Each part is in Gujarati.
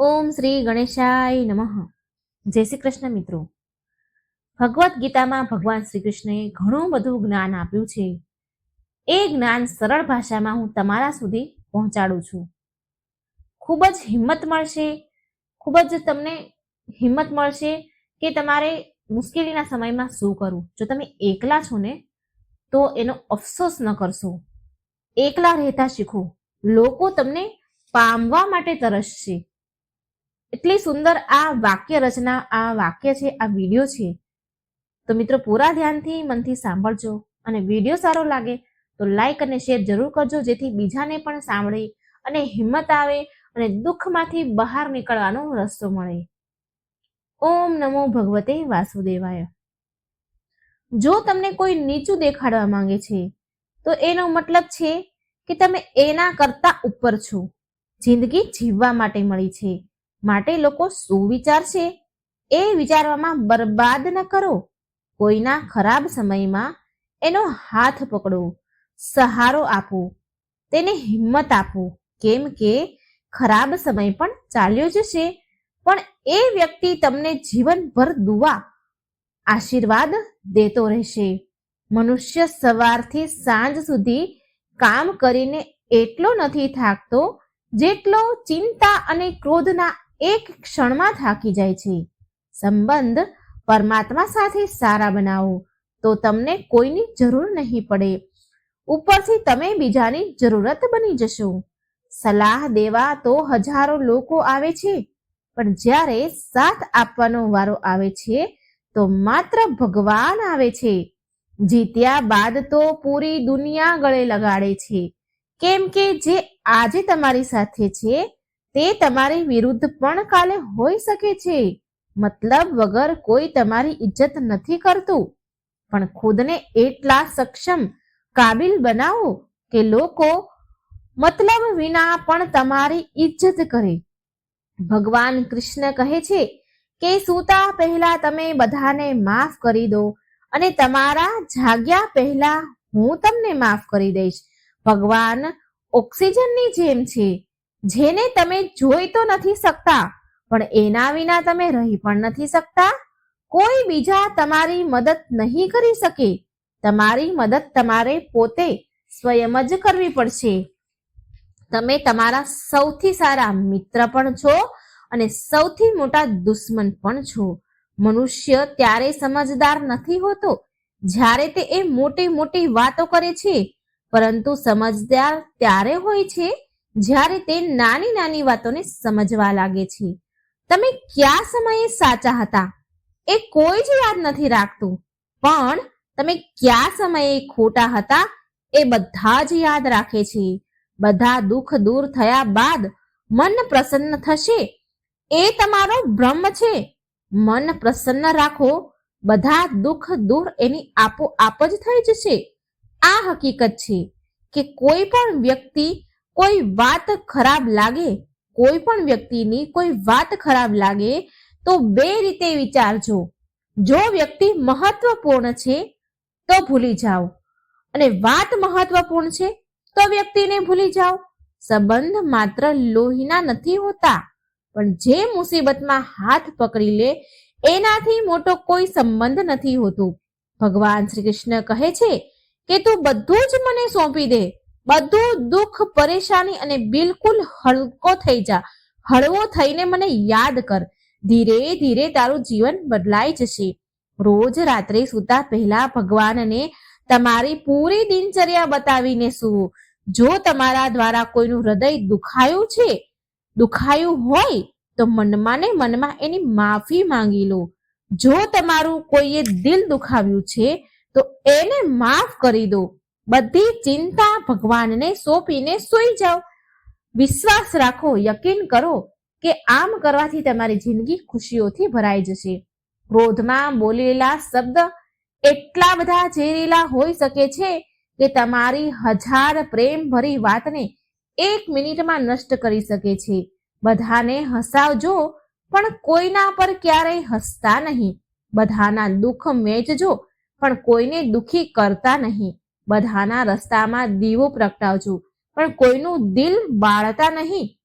ઓમ શ્રી ગણેશાય નમઃ. જય શ્રી કૃષ્ણ મિત્રો. ભગવદ્ ગીતામાં ભગવાન શ્રી કૃષ્ણએ ઘણું બધું જ્ઞાન આપ્યું છે. એ જ્ઞાન સરળ ભાષામાં હું તમારા સુધી પહોંચાડું છું. ખૂબ જ હિંમત મળશે, ખૂબ જ તમને હિંમત મળશે કે તમારે મુશ્કેલીના સમયમાં શું કરવું. જો તમે એકલા છો ને, તો એનો અફસોસ ન કરશો. એકલા રહેતા શીખો. લોકો તમને પામવા માટે તરસશે. એટલી સુંદર આ વાક્ય રચના આ વાક્ય છે, આ વીડિયો છે. તો મિત્રો પૂરા ધ્યાનથી મનથી સાંભળજો અને વીડિયો સારો લાગે તો લાઈક અને શેર જરૂર કરજો જેથી બીજાને પણ સાંભળે અને હિંમત આવે અને દુઃખમાંથી બહાર નીકળવાનો રસ્તો મળે. ઓમ નમો ભગવતે વાસુદેવાય. જો તમને કોઈ નીચું દેખાડવા માંગે છે, તો એનો મતલબ છે કે તમે એના કરતા ઉપર છો. જિંદગી જીવવા માટે મળી છે. માટે લોકો શું વિચારશે એ વિચારવામાં બરબાદ ન કરો. કોઈના ખરાબ સમયમાં એનો હાથ પકડો, સહારો આપો, તેને હિંમત આપો. કેમ કે ખરાબ સમય પણ ચાલ્યો જશે. પણ એ વ્યક્તિ તમને જીવનભર દુવા આશીર્વાદ દેતો રહેશે. મનુષ્ય સવારથી સાંજ સુધી કામ કરીને એટલો નથી થાકતો જેટલો ચિંતા અને ક્રોધના એક ક્ષણમાં થાકી જાય છે. સંબંધ પરમાત્મા સાથે સારા બનાવો, તો તમને કોઈની જરૂર નહીં પડે. ઉપરથી તમે બીજાની જરૂરત બની જશો. સલાહ દેવા તો હજારો લોકો આવે છે, પણ જ્યારે સાથ આપવાનો વારો આવે છે, તો માત્ર ભગવાન આવે છે. જીત્યા બાદ તો પૂરી દુનિયા ગળે લગાડે છે. કેમ કે જે આજે તમારી સાથે છે તે તમારી વિરુદ્ધ પણ કાલે હોઈ શકે છે. મતલબ વગર કોઈ તમારી ઇજ્જત નથી કરતું. પણ ખુદને એટલા સક્ષમ, કાબિલ બનાવો કે લોકો મતલબ વિના પણ તમારી ઇજ્જત કરે. ભગવાન કૃષ્ણ કહે છે કે, સૂતા પહેલા તમે બધાને માફ કરી દો અને તમારા જાગ્યા પહેલા હું તમને માફ કરી દઈશ. ભગવાન ઓક્સિજનની જેમ છે. જેને તમે જોઈ તો નથી શકતા, પણ એના વિના તમે રહી પણ નથી શકતા. કોઈ બીજા તમારી મદદ નહીં કરી શકે. તમારી મદદ તમારે પોતે સ્વયં જ કરવી પડશે. તમે તમારા સૌથી સારા મિત્ર પણ છો અને સૌથી મોટા દુશ્મન પણ છો. મનુષ્ય ત્યારે સમજદાર નથી હોતો જ્યારે તે એ મોટી મોટી વાતો કરે છે, પરંતુ સમજદાર ત્યારે હોય છે જ્યારે તે નાની નાની વાતોને સમજવા લાગે છે. તમે કયા સમયે સાચા હતા? એ કોઈ જ યાદ નથી રાખતું. પણ તમે કયા સમયે ખોટા હતા એ બધા જ યાદ રાખે છે. બધા દુઃખ દૂર થયા બાદ મન પ્રસન્ન થશે. એ તમારો ભ્રમ છે. મન પ્રસન્ન રાખો. બધા દુઃખ દૂર એની આપોઆપ જ થઈ જશે. આ હકીકત છે કે કોઈ પણ વ્યક્તિ કોઈ વાત ખરાબ લાગે, કોઈ પણ વ્યક્તિની કોઈ વાત ખરાબ લાગે, તો બે રીતે વિચારજો. જો વ્યક્તિ મહત્વપૂર્ણ છે, તો ભૂલી જાઓ. અને વાત મહત્વપૂર્ણ છે, તો વ્યક્તિને ભૂલી જાઓ. સંબંધ માત્ર લોહીના નથી હોતા, પણ જે મુસીબતમાં હાથ પકડી લે, એનાથી મોટો કોઈ સંબંધ નથી હોતો. ભગવાન શ્રી કૃષ્ણ કહે છે કે તું બધું જ મને સોંપી દે બધું દુઃખ, પરેશાની અને બિલકુલ હલકો થઈ જા. હળવો થઈને મને યાદ કર. ધીરે ધીરે તારું જીવન બદલાઈ જશે. રોજ રાત્રે સૂતા પહેલા ભગવાનને તમારી પૂરી દિનચર્યા બતાવીને સુવો. જો તમારા દ્વારા કોઈનું હૃદય દુખાયું છે, દુખાયું હોય, તો મનમાં ને મનમાં એની માફી માંગી લો. જો તમારું કોઈએ દિલ દુખાવ્યું છે, તો એને માફ કરી દો. બધી ચિંતા ભગવાનને સોંપીને સૂઈ જાઓ. વિશ્વાસ રાખો, યકીન કરો કે આમ કરવાથી તમારી જિંદગી ખુશીઓથી ભરાઈ જશે. ક્રોધમાં બોલેલા શબ્દ એટલા બધા ઝેરીલા હોઈ શકે છે કે તમારી હજાર પ્રેમ ભરી વાતને એક મિનિટમાં નષ્ટ કરી શકે છે. બધાને હસાવજો, પણ કોઈના પર ક્યારેય હસતા નહીં. બધાના દુઃખ મેચજો પણ કોઈને દુખી કરતા નહીં. બધાના રસ્તામાં દીવો પ્રગટાવજો. પણ કોઈનું દિલ બાળતા નહીં.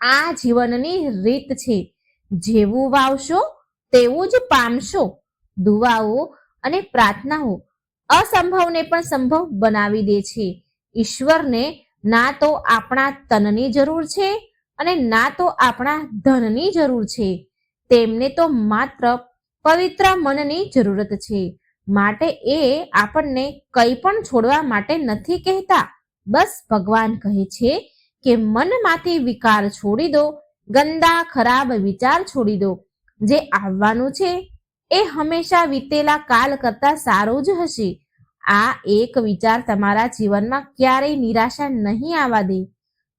આ જીવનની રીત છે. જેવું વાવશો, તેવું જ પામશો. દુવાઓ અને પ્રાર્થનાઓ અસંભવને પણ સંભવ બનાવી દે છે. ઈશ્વરને ના તો આપણા તનની જરૂર છે અને ના તો આપણા ધનની જરૂર છે. તેમને તો માત્ર પવિત્ર મનની જરૂરત છે. માટે એ આપણને કંઈ પણ છોડવા માટે નથી કહેતા. બસ ભગવાન કહે છે કે મનમાંથી વિકાર છોડી દો, ગંદા, ખરાબ વિચાર છોડી દો. જે આવવાનું છે એ હંમેશા વીતેલા કાલ કરતા સારો જ હશે. આ એક વિચાર તમારા જીવનમાં ક્યારેય નિરાશા નહીં આવવા દે.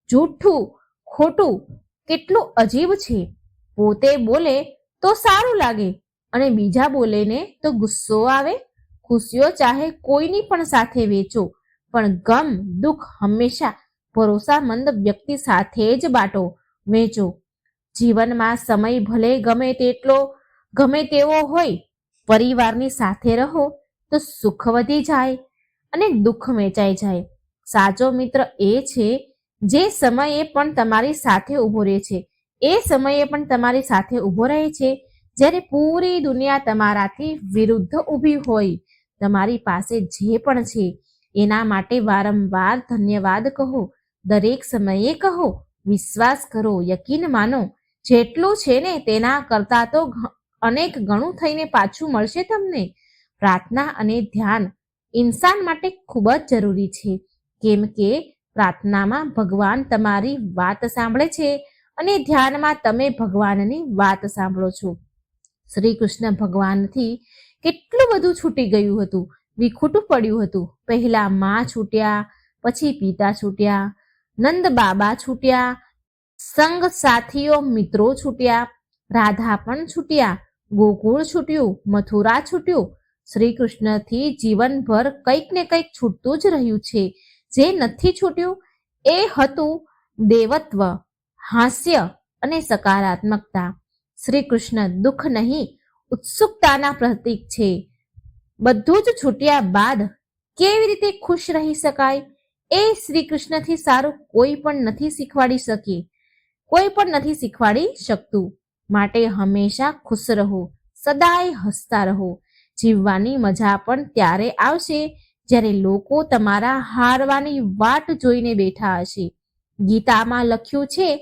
જૂઠું, ખોટું કેટલું અજીબ છે. પોતે બોલે તો સારું લાગે. અને બીજા બોલે ને તો ગુસ્સો આવે, ખુશીઓ ચાહે કોઈની પણ સાથે વેચો, પણ ગમ, દુઃખ હંમેશા ભરોસામંદ વ્યક્તિ સાથે જ બાટો, વેચો. જીવનમાં સમય ભલે ગમે તેટલો, ગમે તેવો હોય, પરિવારની સાથે રહો તો સુખ વધી જાય અને દુઃખ વેચાઈ જાય. સાચો મિત્ર એ છે, જે સમયે પણ તમારી સાથે ઊભો રહે છે. એ સમયે પણ તમારી સાથે ઊભો રહે છે જ્યારે પૂરી દુનિયા તમારાથી વિરુદ્ધ ઊભી હોય, તમારી પાસે જે પણ છે, એના માટે વારંવાર ધન્યવાદ કહો, દરેક સમયે કહો, વિશ્વાસ કરો, યકીન માનો. જેટલું છે ને તેના કરતાં તો અનેક ગણું થઈને પાછું મળશે તમને. પ્રાર્થના અને ધ્યાન ઇન્સાન માટે ખૂબ જ જરૂરી છે. કેમ કે પ્રાર્થનામાં ભગવાન તમારી વાત સાંભળે છે અને ધ્યાનમાં તમે ભગવાનની વાત સાંભળો છો. શ્રી કૃષ્ણ ભગવાનથી કેટલું બધું છૂટી ગયું હતું. વિખૂટું પડ્યું હતું. પહેલા માં છૂટ્યા, પછી પિતા છૂટ્યા, નંદ બાબા છૂટ્યા, સંગ સાથીઓ, મિત્રો છૂટ્યા, રાધા પણ છૂટ્યા, ગોકુળ છૂટ્યું, મથુરા છૂટ્યું. શ્રી કૃષ્ણથી જીવનભર કંઈક ને કંઈક છૂટતું જ રહ્યું છે. જે નથી છૂટ્યું એ હતું દેવત્વ, હાસ્ય અને સકારાત્મકતા. શ્રી કૃષ્ણ દુઃખ નહીં, ઉત્સુકતાના પ્રતીક છે. બધું જ છૂટ્યા બાદ કેવી રીતે ખુશ રહી શકાય? એ શ્રી કૃષ્ણથી સારું કોઈ પણ નથી શીખવાડી શકી, કોઈ પણ નથી શીખવાડી શકતું. માટે હંમેશા ખુશ રહો, સદાય હસતા રહો. જીવવાની મજા પણ ત્યારે આવશે જ્યારે લોકો તમારા હારવાની વાટ જોઈને બેઠા હશે. ગીતામાં લખ્યું છે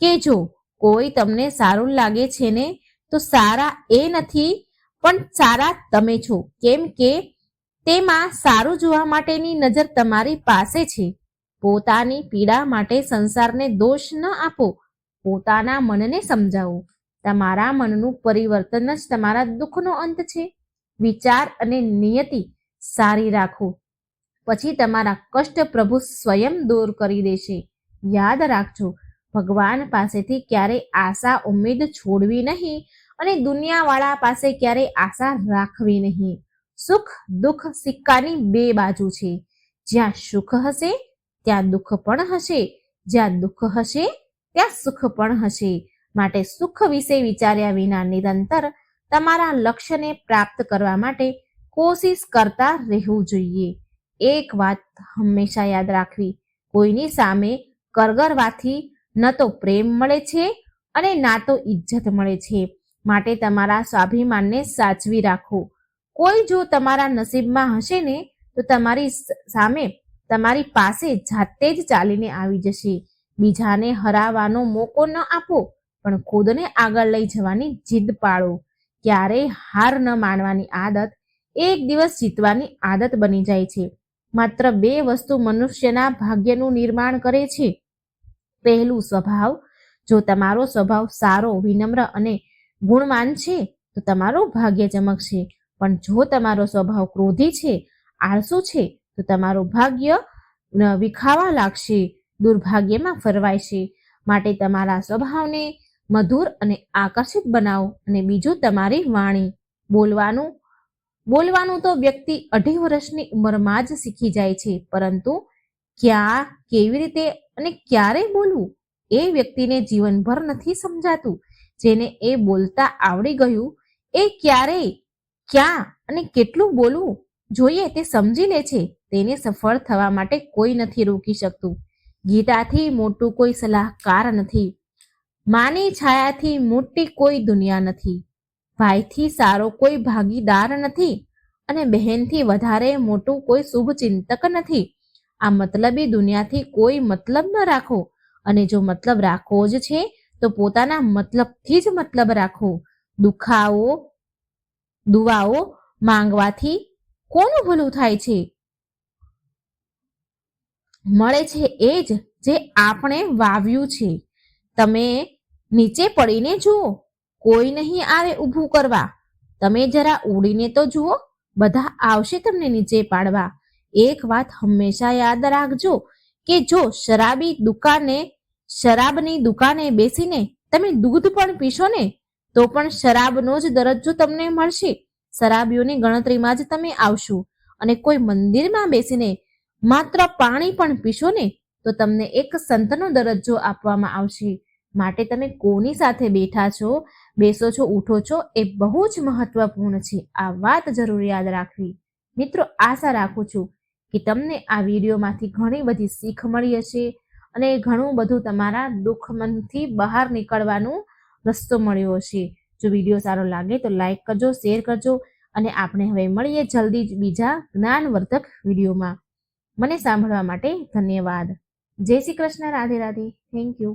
કે જો કોઈ તમને સારું લાગે છે ને, તો સારા એ નથી, પણ સારા તમે છો. કેમ કે તેમાં સારું જોવા માટેની નજર તમારી પાસે છે. પોતાની પીડા માટે સંસારને દોષ ન આપો. પોતાના મનને સમજાવો. તમારા મનનું પરિવર્તન જ તમારા દુઃખનો અંત છે. વિચાર અને નિયતિ સારી રાખો. પછી તમારા કષ્ટ પ્રભુ સ્વયં દૂર કરી દેશે. યાદ રાખજો ભગવાન પાસેથી ક્યારેય આશા, ઉમ્મીદ છોડવી નહીં અને દુનિયાવાળા પાસે ક્યારેય આશા રાખવી નહીં. સુખ, દુઃખ સિક્કાની બે બાજુ છે. જ્યાં સુખ હશે, ત્યાં દુઃખ પણ હશે. જ્યાં દુઃખ હશે, ત્યાં સુખ પણ હશે. માટે સુખ વિશે વિચાર્યા વિના નિરંતર તમારા લક્ષ્યને પ્રાપ્ત કરવા માટે કોશિશ કરતા રહેવું જોઈએ. એક વાત હંમેશા યાદ રાખવી. કોઈની સામે કરગરવાથી ન તો પ્રેમ મળે છે અને ના તો ઇજ્જત મળે છે. માટે તમારા સ્વાભિમાનને સાચવી રાખો. કોઈ જો તમારા નસીબમાં હશે ને, તો તમારી સામે તમારી પાસે જાતે જ ચાલીને આવી જશે. બીજાને હરાવવાનો મોકો ન આપો, પણ ખુદને આગળ લઈ જવાની જીદ પાડો ક્યારેય હાર ન માનવાની આદત, એક દિવસ જીતવાની આદત બની જાય છે. માત્ર બે વસ્તુ મનુષ્યના ભાગ્યનું નિર્માણ કરે છે. પહેલું સ્વભાવ. જો તમારો સ્વભાવ સારો, વિનમ્ર અને ગુણવાન છે, તો તમારું ભાગ્ય ચમકશે પણ જો તમારો સ્વભાવ ક્રોધી છે, આળસુ છે, તો તમારું ભાગ્ય વિખાવા લાગશે, દુર્ભાગ્યમાં ફરવાશે માટે તમારા સ્વભાવને મધુર અને આકર્ષિત બનાવો અને બીજું તમારી વાણી. બોલવાનું બોલવાનું તો વ્યક્તિ અઢી વર્ષની ઉંમરમાં જ શીખી જાય છે, પરંતુ ક્યાં, કેવી રીતે અને ક્યારે બોલવું? એ વ્યક્તિને જીવનભર નથી સમજાતું. જેને એ બોલતા આવડી ગયું, એ ક્યારેય ક્યાં અને કેટલું બોલવું? જોઈએ, તે સમજી લે છે. તેને સફળ થવા માટે કોઈ નથી રોકી શકતું. ગીતાથી મોટું કોઈ સલાહકાર નથી. માની છાયાથી મોટી કોઈ દુનિયા નથી. ભાઈથી સારો કોઈ ભાગીદાર નથી. અને બહેનથી વધારે મોટું કોઈ શુભ ચિંતક નથી. આ મતલબી દુનિયાથી કોઈ મતલબ ન રાખો. અને જો મતલબ રાખવો જ છે, તો પોતાના મતલબથી જ મતલબ રાખો. દુખાવો દુવાઓ માંગવાથી કોનું ભલું થાય છે? મળે છે એ જ જે આપણે વાવ્યું છે. તમે નીચે પડીને જુઓ, કોઈ નહીં આવે ઊભું કરવા. તમે જરા ઉડીને તો જુઓ, બધા આવશે તમને નીચે પાડવા. એક વાત હંમેશા યાદ રાખજો કે જો શરાબી દુકાને, શરાબની દુકાને બેસીને તમે દૂધ પણ પીશો ને, તો પણ શરાબનો જ દરજ્જો તમને મળશે. શરાબીઓની ગણતરીમાં જ તમે આવશો. અને કોઈ મંદિરમાં બેસીને માત્ર પાણી પણ પીશો ને, તો તમને એક સંતનો દરજ્જો આપવામાં આવશે. માટે તમે કોની સાથે બેઠા છો? બેસો છો, ઉઠો છો? એ બહુ જ મહત્વપૂર્ણ છે. આ વાત જરૂર યાદ રાખવી. મિત્રો, આશા રાખું છું કે તમને આ વિડીયોમાંથી ઘણી બધી શીખ મળી હશે અને ઘણું બધું તમારા દુઃખમનથી બહાર નીકળવાનું રસ્તો મળ્યો હશે. જો વીડિયો સારો લાગે તો લાઈક કરજો, શેર કરજો અને આપણે હવે મળીએ જલ્દી જ બીજા જ્ઞાનવર્ધક વિડીયોમાં. મને સાંભળવા માટે ધન્યવાદ. જય શ્રી કૃષ્ણ, રાધે રાધે. Thank you